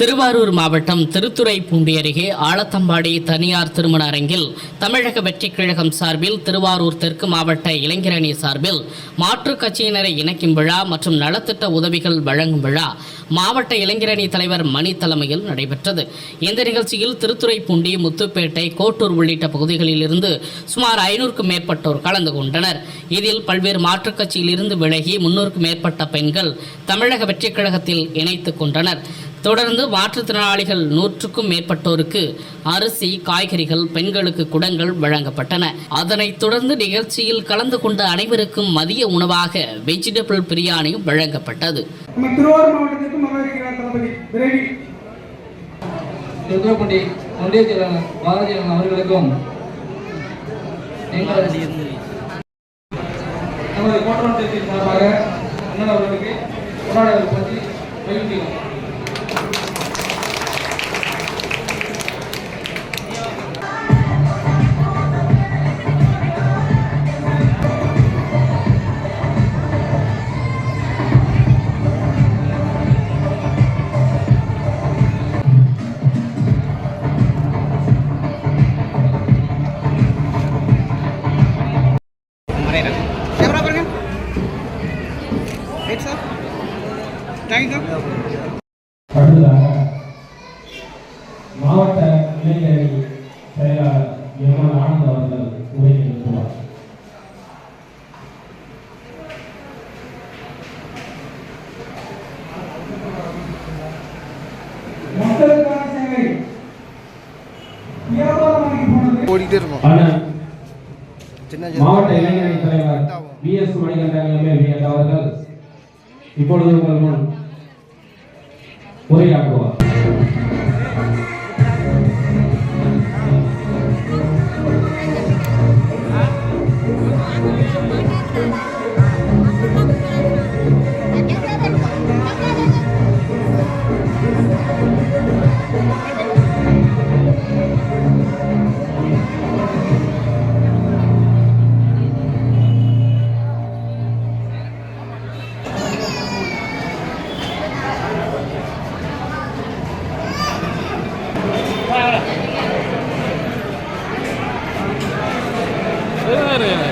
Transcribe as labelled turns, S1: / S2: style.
S1: திருவாரூர் மாவட்டம் திருத்துறைப்பூண்டி அருகே ஆலத்தம்பாடி தனியார் திருமண அரங்கில் தமிழக வெற்றிக் கழகம் சார்பில் திருவாரூர் தெற்கு மாவட்ட இளைஞரணி சார்பில் மாற்றுக் கட்சியினரை இணைக்கும் விழா மற்றும் நலத்திட்ட உதவிகள் வழங்கும் விழா மாவட்ட இளைஞரணி தலைவர் மணி தலைமையில் நடைபெற்றது. இந்த நிகழ்ச்சியில் திருத்துறைப்பூண்டி முத்துப்பேட்டை கோட்டூர் உள்ளிட்ட பகுதிகளில் இருந்து சுமார் ஐநூறுக்கும் மேற்பட்டோர் கலந்து கொண்டனர். இதில் பல்வேறு மாற்றுக் கட்சியிலிருந்து விலகி முன்னூறுக்கும் மேற்பட்ட பெண்கள் தமிழக வெற்றிக் கழகத்தில் இணைத்துக் கொண்டனர். தொடர்ந்து மாற்றுத்திறனாளிகள் நூற்றுக்கும் மேற்பட்டோருக்கு அரிசி காய்கறிகள் பெண்களுக்கு குடங்கள் வழங்கப்பட்டன. அதனைத் தொடர்ந்து நிகழ்ச்சியில் கலந்து கொண்ட அனைவருக்கும் மதிய உணவாக வெஜிடபிள் பிரியாணி வழங்கப்பட்டது.
S2: அவர்களுக்கும் எங்களது
S3: நமது கோட்டமன்றத்தின் சார்பாக அண்ணன் அவர்களுக்கு கொண்டாடுவதை பற்றி மகிழ்ச்சியும் கேமரா பாருங்க ரைட் சார் தேங்க்யூ சார்
S4: அடுத்ததாக மாவட்ட இளைஞரணி செயலாளர் எம்எல் ஆனந்த் அவர்கள் உரை நிறுத்துவார்
S3: மக்களுக்கான சேவை வியாபாரமாகி போனது.
S5: ஓடிட்டே இருக்கும்.
S4: மாவட்ட இளைஞரணி தலைவர் வி எஸ் மணிகண்டன் எம்எல்ஏ அவர்கள் இப்பொழுது உங்கள் முன் உரையாற்றுவார் Thank you. nereye?